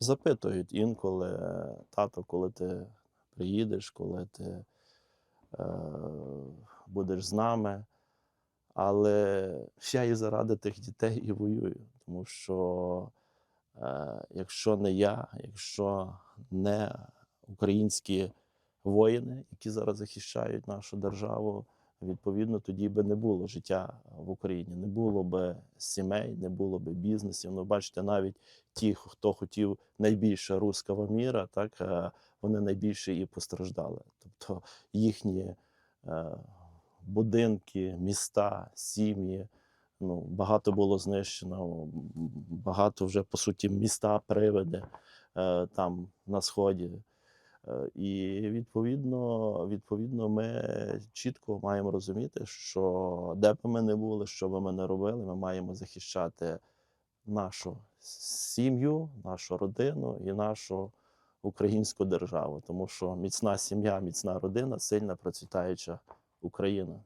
запитують інколи, тато, коли ти приїдеш, коли ти е, будеш з нами. Але я і заради тих дітей і воюю, тому що е, якщо не я, якщо не українські воїни, які зараз захищають нашу державу, відповідно, тоді би не було життя в Україні, не було би сімей, не було би бізнесів. Ну, бачите, навіть ті, хто хотів найбільше руского міра, так е, вони найбільше і постраждали. Тобто їхні е, будинки, міста, сім'ї. Ну, багато було знищено, багато вже по суті міста привиди е, там на сході. Е, І відповідно, відповідно, ми чітко маємо розуміти, що де б ми не були, що би ми не робили, ми маємо захищати нашу сім'ю, нашу родину і нашу українську державу. Тому що міцна сім'я, міцна родина, сильна процвітаюча Україна.